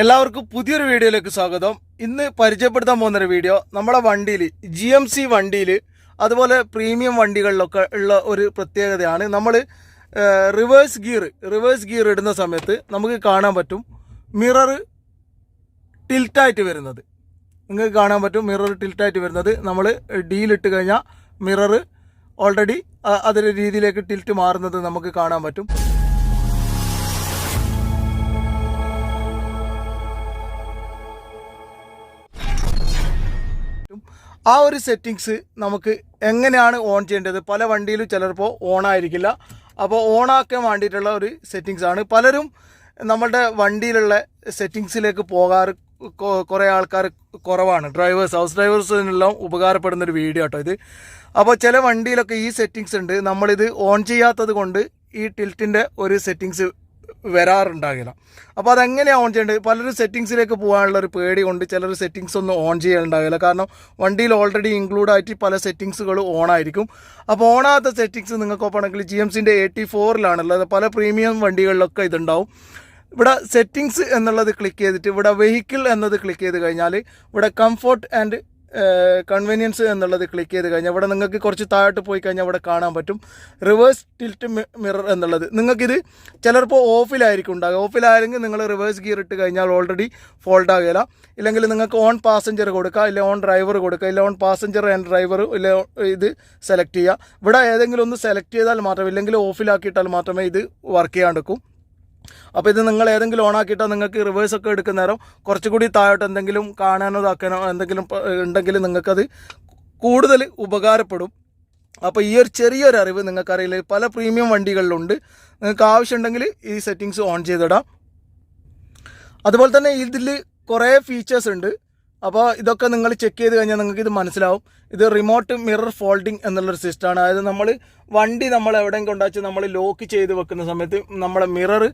എല്ലാവർക്കും പുതിയൊരു വീഡിയോയിലേക്ക് സ്വാഗതം. ഇന്ന് പരിചയപ്പെടുത്താൻ പോകുന്നൊരു വീഡിയോ നമ്മുടെ വണ്ടിയിൽ ജി എം സി വണ്ടിയിൽ അതുപോലെ പ്രീമിയം വണ്ടികളിലൊക്കെ ഉള്ള ഒരു പ്രത്യേകതയാണ്. നമ്മൾ റിവേഴ്സ് ഗിയർ റിവേഴ്സ് ഗിയർ ഇടുന്ന സമയത്ത് നമുക്ക് കാണാൻ പറ്റും മിറർ ടിൽറ്റായിട്ട് വരുന്നത്. നിങ്ങൾക്ക് കാണാൻ പറ്റും മിറർ ടിൽറ്റായിട്ട് വരുന്നത്. നമ്മൾ ഡീലിട്ട് കഴിഞ്ഞാൽ മിറർ ഓൾറെഡി അതൊരു രീതിയിലേക്ക് ടിൽറ്റ് മാറുന്നത് നമുക്ക് കാണാൻ പറ്റും. ആ ഒരു സെറ്റിങ്സ് നമുക്ക് എങ്ങനെയാണ് ഓൺ ചെയ്യേണ്ടത്? പല വണ്ടിയിലും ചിലപ്പോൾ ഓൺ ആയിരിക്കില്ല. അപ്പോൾ ഓണാക്കാൻ വേണ്ടിയിട്ടുള്ള ഒരു സെറ്റിങ്സ് ആണ്. പലരും നമ്മളുടെ വണ്ടിയിലുള്ള സെറ്റിങ്സിലേക്ക് പോകാറ് കുറേ ആൾക്കാർ കുറവാണ്. ഡ്രൈവേഴ്സ് ഹൗസ് ഡ്രൈവേഴ്സിനെല്ലാം ഉപകാരപ്പെടുന്ന ഒരു വീഡിയോ കേട്ടോ ഇത്. അപ്പോൾ ചില വണ്ടിയിലൊക്കെ ഈ സെറ്റിങ്സ് ഉണ്ട്. നമ്മളിത് ഓൺ ചെയ്യാത്തത് കൊണ്ട് ഈ ടിൽറ്റിന്റെ ഒരു സെറ്റിങ്സ് വരാറുണ്ടാകില്ല. അപ്പോൾ അതെങ്ങനെയാണ് ഓൺ ചെയ്യേണ്ടത്? പലരും സെറ്റിങ്സിലേക്ക് പോകാനുള്ള ഒരു പേടി കൊണ്ട് ചിലർ സെറ്റിങ്സ് ഒന്നും ഓൺ ചെയ്യാനുണ്ടാകില്ല. കാരണം വണ്ടിയിൽ ഓൾറെഡി ഇൻക്ലൂഡ് ആയിട്ട് പല സെറ്റിങ്സുകൾ ഓൺ ആയിരിക്കും. അപ്പോൾ ഓണാത്ത സെറ്റിങ്സ് നിങ്ങൾക്ക് ഓപ്പണെങ്കിൽ ജി എം സിന്റെ എയ്റ്റി ഫോറിലാണുള്ളത് പല പ്രീമിയം വണ്ടികളിലൊക്കെ ഇതുണ്ടാവും. ഇവിടെ സെറ്റിങ്സ് എന്നുള്ളത് ക്ലിക്ക് ചെയ്തിട്ട് ഇവിടെ വെഹിക്കിൾ എന്നത് ക്ലിക്ക് ചെയ്ത് കഴിഞ്ഞാൽ ഇവിടെ കംഫോർട്ട് ആൻഡ് കൺവീനിയൻസ് എന്നുള്ളത് ക്ലിക്ക് ചെയ്ത് കഴിഞ്ഞാൽ ഇവിടെ നിങ്ങൾക്ക് കുറച്ച് താഴോട്ട് പോയി കഴിഞ്ഞാൽ ഇവിടെ കാണാൻ പറ്റും. റിവേഴ്സ് ടിൽറ്റ് മിറർ എന്നുള്ളത്. നിങ്ങൾക്കിത് ചിലപ്പോൾ ഓഫിലായിരിക്കും ഉണ്ടാകുക ഓഫിലായെങ്കിൽ നിങ്ങൾ റിവേഴ്സ് ഗിയർ ഇട്ട് കഴിഞ്ഞാൽ ഓൾറെഡി ഫോൾഡ് ആകില്ല ഇല്ലെങ്കിൽ നിങ്ങൾക്ക് ഓൺ പാസഞ്ചർ കൊടുക്കുക ഇല്ല ഓൺ ഡ്രൈവർ കൊടുക്കുക ഇല്ല ഓൺ പാസഞ്ചർ ആൻഡ് ഡ്രൈവർ ഇല്ല ഇത് സെലക്ട് ചെയ്യുക. ഇവിടെ ഏതെങ്കിലും ഒന്ന് സെലക്ട് ചെയ്താൽ മാത്രമേ ഇല്ലെങ്കിൽ ഓഫിലാക്കിയിട്ടാൽ മാത്രമേ ഇത് വർക്ക് ചെയ്യാണ്ടിരിക്കും അപ്പോൾ ഇത് നിങ്ങൾ ഏതെങ്കിലും ഓണാക്കിയിട്ടോ നിങ്ങൾക്ക് റിവേഴ്സ് ഒക്കെ എടുക്കുന്ന നേരം കുറച്ചുകൂടി താഴോട്ട് എന്തെങ്കിലും കാണാനോ ഇതാക്കാനോ എന്തെങ്കിലും ഉണ്ടെങ്കിൽ നിങ്ങൾക്കത് കൂടുതൽ ഉപകാരപ്പെടും. അപ്പോൾ ഈ ഒരു ചെറിയൊരു അറിവ് നിങ്ങൾക്കറിയില്ല പല പ്രീമിയം വണ്ടികളിലുണ്ട്. നിങ്ങൾക്ക് ആവശ്യമുണ്ടെങ്കിൽ ഈ സെറ്റിങ്സ് ഓൺ ചെയ്തിടാം. അതുപോലെ തന്നെ ഇതിൽ കുറേ ഫീച്ചേഴ്സ് ഉണ്ട്. അപ്പോൾ ഇതൊക്കെ നിങ്ങൾ ചെക്ക് ചെയ്ത് കഴിഞ്ഞാൽ നിങ്ങൾക്ക് ഇത് മനസ്സിലാവും. ഇത് റിമോട്ട് മിറർ ഫോൾഡിംഗ് എന്നുള്ളൊരു സിസ്റ്റമാണ് അതായത് നമ്മൾ വണ്ടി നമ്മൾ എവിടെയും കൊണ്ടാച്ച് നമ്മൾ ലോക്ക് ചെയ്ത് വെക്കുന്ന സമയത്ത് നമ്മളെ മിറർ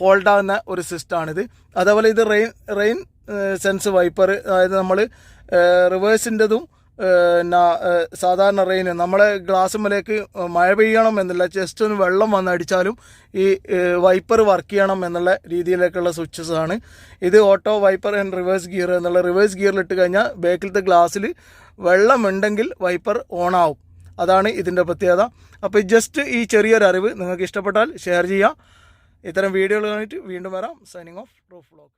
ഫോൾഡ് ആകുന്ന ഒരു സിസ്റ്റമാണിത് അതേപോലെ ഇത് റെയിൻ റെയിൻ സെൻസ് വൈപ്പർ അതായത് നമ്മൾ റിവേഴ്സിന്റെതും പിന്നെ സാധാരണ റെയിൻ നമ്മളെ ഗ്ലാസ് ഗ്ലാസ്സുമ്മലേക്ക് മഴ പെയ്യണം എന്നില്ല ജസ്റ്റ് ഒന്ന് വെള്ളം വന്നടിച്ചാലും ഈ വൈപ്പർ വർക്ക് ചെയ്യണം എന്നുള്ള രീതിയിലേക്കുള്ള സ്വിച്ചസ് ആണ്. ഇത് auto wiper and reverse gear എന്നുള്ള റിവേഴ്സ് ഗിയറിൽ ഇട്ട് കഴിഞ്ഞാൽ ബാക്കിലത്തെ ഗ്ലാസ്സിൽ വെള്ളമുണ്ടെങ്കിൽ വൈപ്പർ ഓൺ ആവും. അതാണ് ഇതിന്റെ പ്രത്യേകത. അപ്പോൾ ജസ്റ്റ് ഈ ചെറിയൊരു അറിവ് നിങ്ങൾക്ക് ഇഷ്ടപ്പെട്ടാൽ ഷെയർ ചെയ്യുക ഇത്തരം വീഡിയോകൾ കാണിയിട്ട് വീണ്ടും വരാം. Signing off roof vlog